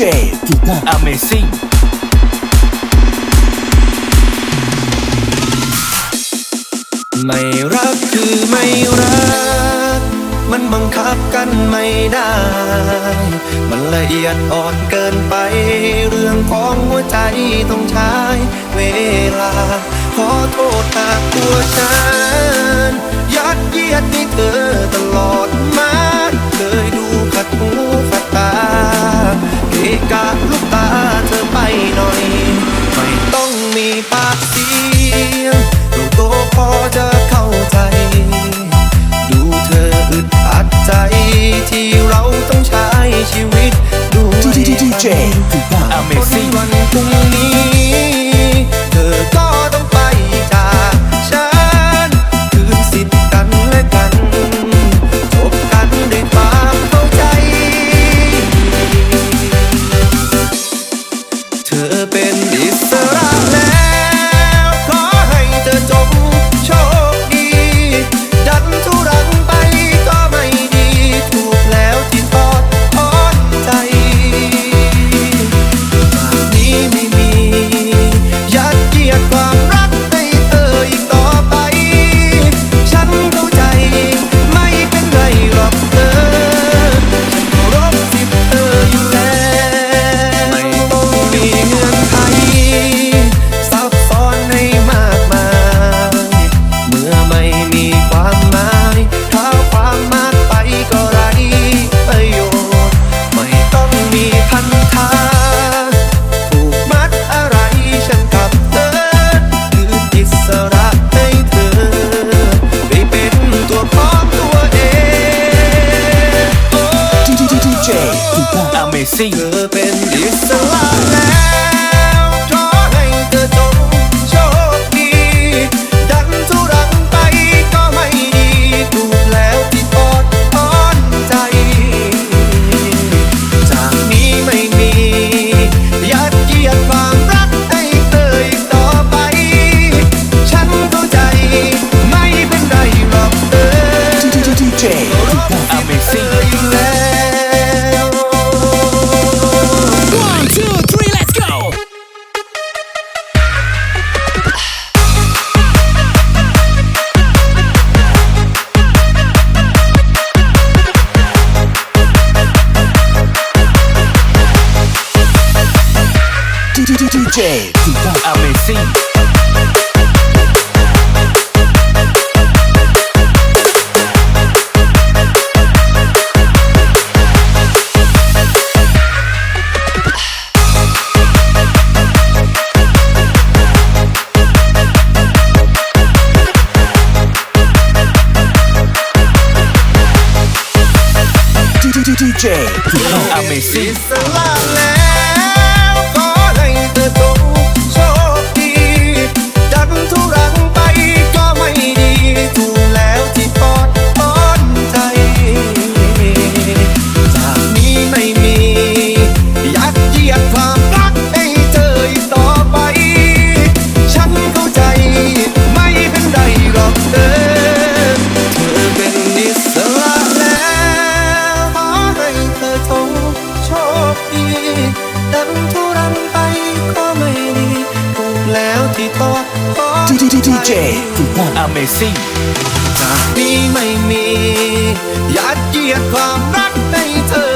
Amazing ไม่รักคือไม่รัก มันบังคับกันไม่ได้ มันละเอียดอ่อนเกินไป เรื่องของหัวใจต้องใช้เวลา ขอโทษหากตัวฉัน ยัดเยียดให้เธอ you It's alive. shit. ABC. DJ, ABC. It's the ทุรังไปก็ไม่ดีถูกแล้วที่ตัวดีดีดีเจคุณพ่อ Amazing จากนี้ไม่มี ยัดเยียดความรักในเธอ